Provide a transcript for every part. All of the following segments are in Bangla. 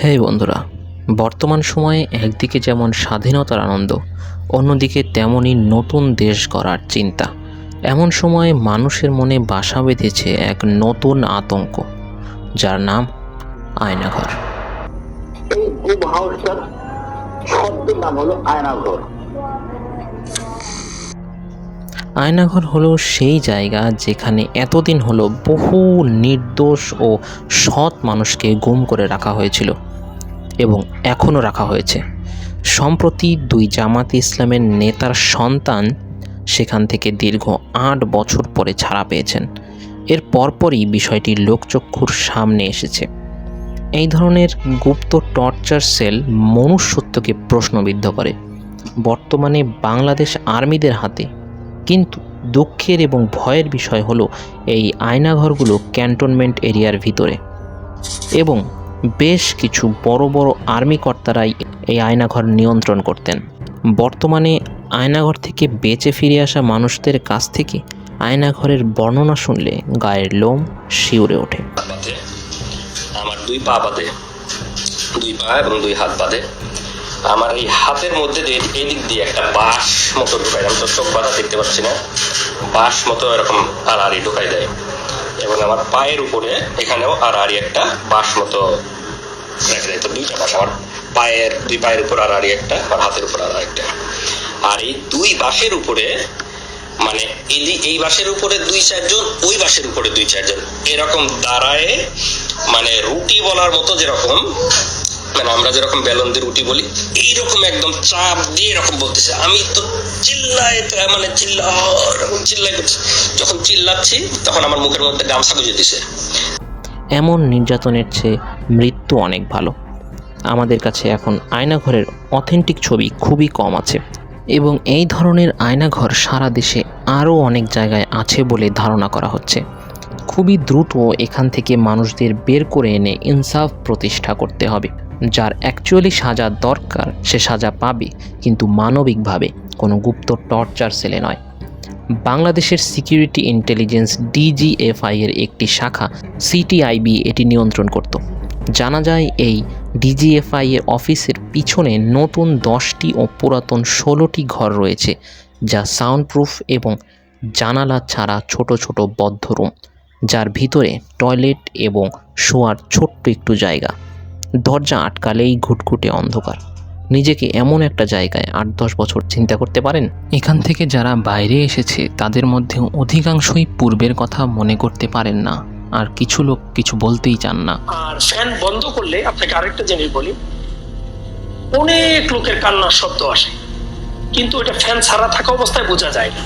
হে বন্ধুরা, বর্তমান সময়ে একদিকে যেমন স্বাধীনতার আনন্দ, অন্যদিকে তেমনই নতুন দেশ গড়ার চিন্তা। এমন সময়ে মানুষের মনে বাসা বেঁধেছে এক নতুন আতঙ্ক, যার নাম আয়নাঘর। আয়নাঘর হলো সেই জায়গা যেখানে এতদিন হলো বহু নির্দোষ ও সৎ মানুষকে গুম করে রাখা হয়েছিল। এবং এখনও রাখা হয়েছে। সম্প্রতি দুই জামাত ইসলামের নেতার সন্তান সেখান থেকে দীর্ঘ আট বছর পরে ছাড়া পেয়েছেন। এর পরপরই বিষয়টি লোকচক্ষুর সামনে এসেছে। এই ধরনের গুপ্ত টর্চার সেল মনুষ্যত্বকে প্রশ্নবিদ্ধ করে। বর্তমানে বাংলাদেশ আর্মিদের হাতে। কিন্তু দুঃখের এবং ভয়ের বিষয় হলো এই আয়নাঘরগুলো ক্যান্টনমেন্ট এরিয়ার ভিতরে। এবং বেশ কিছু বড় বড় আর্মি কর্তারাই এই আয়নাঘর নিয়ন্ত্রণ করতেন। বর্তমানে আয়নাঘর থেকে বেঁচে ফিরে আসা মানুষদের কাছ থেকে আয়নাঘরের বর্ণনা শুনলে গায়ের লোম শিউরে ওঠে। আমার দুই পা বাদে দুই পা এবং দুই হাত বাদে আমার এই হাতের মধ্যে দিয়ে এই দিক দিয়ে একটা বাঁশ মতো ঢুকাই আমি তো চোখ বাঁধা দেখতে পাচ্ছি না। বাঁশ মতো এরকম আড়াআড়ি ঢুকাই দেয়। এবং আমার পায়ের উপরে এখানেও আর আর একটা বাঁশ মতো রেখে দেয় তো দুইটা বাঁশ আমার পায়ের, দুই পায়ের উপর আর আড়ি একটা আর হাতের উপর আর একটা। আর এই দুই বাঁশের উপরে মানে এই বাসের উপরে দুই চারজন, ওই বাসের উপরে দুই চারজন। এরকম দাঁড়ায় মানে রুটি বলার মতো যেরকম মানে আমরা যেরকম বেলন দিয়ে রুটি বলি, এইরকম একদম চাপ দিয়ে এরকম বলতেছে। আমি তো চিল্লাই মানে চিল্লা চিল্লাই করছি। যখন চিল্লাচ্ছি, তখন আমার মুখের মধ্যে গামছা গুঁজে দিছে। এমন নির্যাতনের চেয়ে মৃত্যু অনেক ভালো। আমাদের কাছে এখন আয়নাঘরের অথেন্টিক ছবি খুবই কম আছে। এবং এই ধরনের আয়নাঘর সারা দেশে আরও অনেক জায়গায় আছে বলে ধারণা করা হচ্ছে। খুবই দ্রুত এখান থেকে মানুষদের বের করে এনে ইনসাফ প্রতিষ্ঠা করতে হবে। যার অ্যাকচুয়ালি সাজা দরকার সে সাজা পাবে, কিন্তু মানবিকভাবে কোনো গুপ্ত টর্চার সেলে নয়। বাংলাদেশের সিকিউরিটি ইন্টেলিজেন্স ডিজিএফআই এর একটি শাখা সিটিআইবি এটি নিয়ন্ত্রণ করত। জানা যায়, এই ডিজিএফআই এর অফিসের পিছনে নতুন দশটি ও পুরাতন ষোলোটি ঘর রয়েছে, যা সাউন্ড প্রুফ এবং জানালা ছাড়া ছোট ছোট বদ্ধ রুম যার ভিতরে টয়লেট এবং শোয়ার ছোট্ট একটু জায়গা। দরজা আটকালেই ঘুটঘুটে অন্ধকার। নিজেকে এমন একটা জায়গায় আট দশ বছর চিন্তা করতে পারেন? এখান থেকে যারা বাইরে এসেছে, তাদের মধ্যে অধিকাংশই পূর্বের কথা মনে করতে পারেন না। আর কিছু লোক কিছু বলতেই চান না। আর ফ্যান বন্ধ করলে আপনাকে আরেকটা জিনিস বলি। অনেক লোকের কান্নার শব্দ আসে। কিন্তু এটা ফ্যান ছাড়া থাকা অবস্থায় বোঝা যায় না।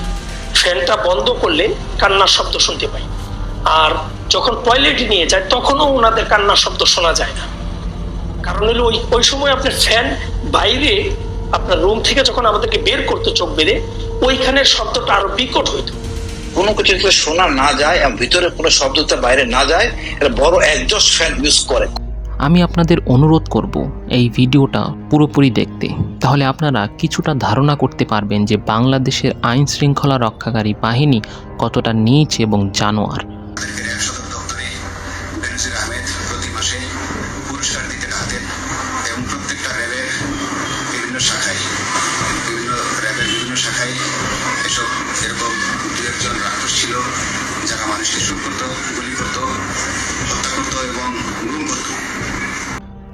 ফ্যানটা বন্ধ করলে কান্নার শব্দ শুনতে পাই। আর যখন টয়লেটে নিয়ে যায়, তখনও ওনাদের কান্নার শব্দ শোনা যায় না। কারণ হলো ওই ওই সময় আপনার ফ্যান বাইরে আপনার রুম থেকে যখন আমাদেরকে বের করতে চোখ বেড়ে ওইখানের শব্দটা আরও বিকট হইতো। কোনো কিছু যাতে শোনা না যায় এবং ভিতরে কোনো শব্দটা বাইরে না যায় এটা বড় একজস্ট ফ্যান ইউজ করে। আমি আপনাদের অনুরোধ করব এই ভিডিওটা পুরোপুরি দেখতে। তাহলে আপনারা কিছুটা ধারণা করতে পারবেন যে বাংলাদেশের আইন শৃঙ্খলা রক্ষাকারী বাহিনী কতটা নীচ এবং জানোয়ার।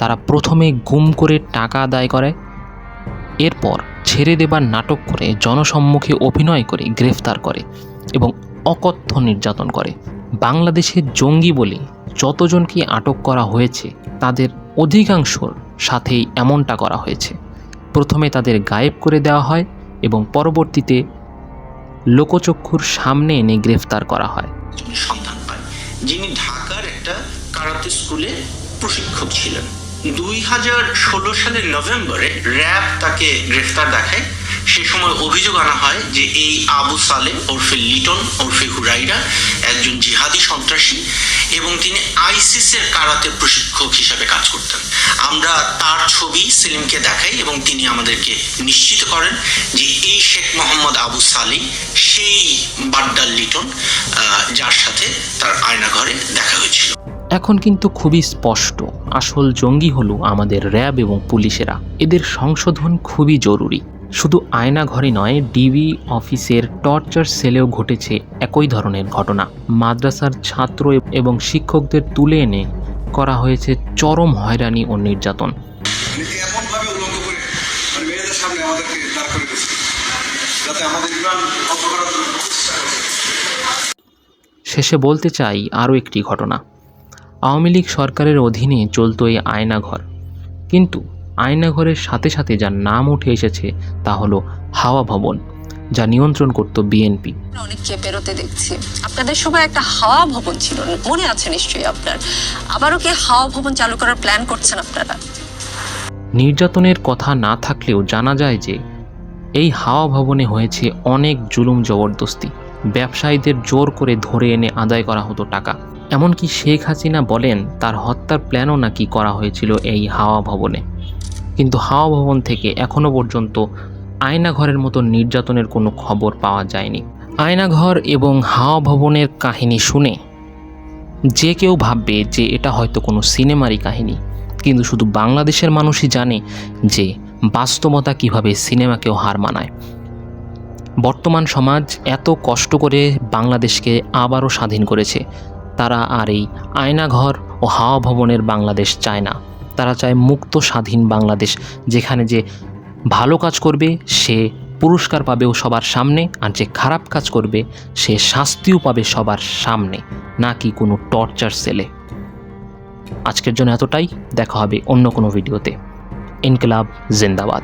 তারা প্রথমে গুম করে টাকা আদায় করে, এরপর ছেড়ে দেবার নাটক করে জনসম্মুখে অভিনয় করে গ্রেফতার করে এবং অকথ্য নির্যাতন করে। বাংলাদেশের জঙ্গি বলে যতজনকে আটক করা হয়েছে, তাদের অধিকাংশর সাথেই এমনটা করা হয়েছে। প্রথমে তাদের গায়েব করে দেওয়া হয় এবং পরবর্তীতে লোকচক্ষুর সামনে এনে গ্রেফতার করা হয়। সন্ধান পায়। যিনি ঢাকার একটা কারাতে স্কুলে প্রশিক্ষক ছিলেন। দুই হাজার ষোলো সালের নভেম্বরে র্যাব তাকে গ্রেফতার দেখায়। সে সময় অভিযোগ আনা হয় যে এই আবু সালেম ওরফে লিটন ওরফে হুরাইরা একজন জিহাদি সন্ত্রাসী এবং তিনি আইসিসের কারাতে প্রশিক্ষক হিসাবে কাজ করতেন। আমরা তার ছবি সেলিমকে দেখাই এবং তিনি আমাদেরকে নিশ্চিত করেন যে এই শেখ মোহাম্মদ আবু সালি সেই বাড্ডার লিটন যার সাথে এখন কিন্তু খুবই স্পষ্ট আসল জঙ্গি হলো আমাদের র্যাব এবং পুলিশেরা। এদের সংশোধন খুবই জরুরি। শুধু আয়না ঘরে নয় ডিবি অফিসের টর্চার সেলেও ঘটেছে একই ধরনের ঘটনা। মাদ্রাসার ছাত্র এবং শিক্ষকদের তুলে এনে করা হয়েছে চরম হয়রানি ও নির্যাতন। মানে শেষে বলতে চাই আরও একটি ঘটনা। আওয়ামী লীগ সরকারের অধীনে চলত এই আয়নাঘর। কিন্তু আয়নাঘরের সাথে সাথে যার নাম উঠে এসেছে তা হলো হাওয়া ভবন যা নিয়ন্ত্রণ করত বিএনপি। অনেককে বেরোতে দেখছি। আপনাদের সময় একটা হাওয়া ভবন ছিল মনে আছে নিশ্চয়ই আপনার। আবারও কি হাওয়া ভবন চালু করার প্ল্যান করছেন আপনারা? নির্যাতনের কথা না থাকলেও জানা যায় যে এই হাওয়া ভবনে হয়েছে অনেক জুলুম জবরদস্তি। ব্যবসায়ীদের জোর করে ধরে এনে আদায় করা হতো টাকা। এমনকি শেখ হাসিনা বলেন তার হত্যার প্ল্যানও নাকি করা হয়েছিল এই হাওয়া ভবনে। কিন্তু হাওয়া ভবন থেকে এখনও পর্যন্ত আয়নাঘরের মতো নির্যাতনের কোনো খবর পাওয়া যায়নি। আয়নাঘর এবং হাওয়া ভবনের কাহিনী শুনে যে কেউ ভাববে যে এটা হয়তো কোনো সিনেমারই কাহিনী, কিন্তু শুধু বাংলাদেশের মানুষই জানে যে বাস্তবতা কীভাবে সিনেমাকেও হার মানায়। বর্তমান সমাজ এত কষ্ট করে বাংলাদেশকে আবারও স্বাধীন করেছে তারা আর এই আয়নাঘর ও হাওয়া ভবনের বাংলাদেশ চায় না। তারা চায় মুক্ত স্বাধীন বাংলাদেশ, যেখানে যে ভালো কাজ করবে, সে পুরস্কার পাবেও সবার সামনে, আর যে খারাপ কাজ করবে, সে শাস্তিও পাবে সবার সামনে, নাকি কোনো টর্চার সেলে। আজকের জন্য এতটাই, দেখা হবে অন্য কোনো ভিডিওতে। ইনকলাব জিন্দাবাদ।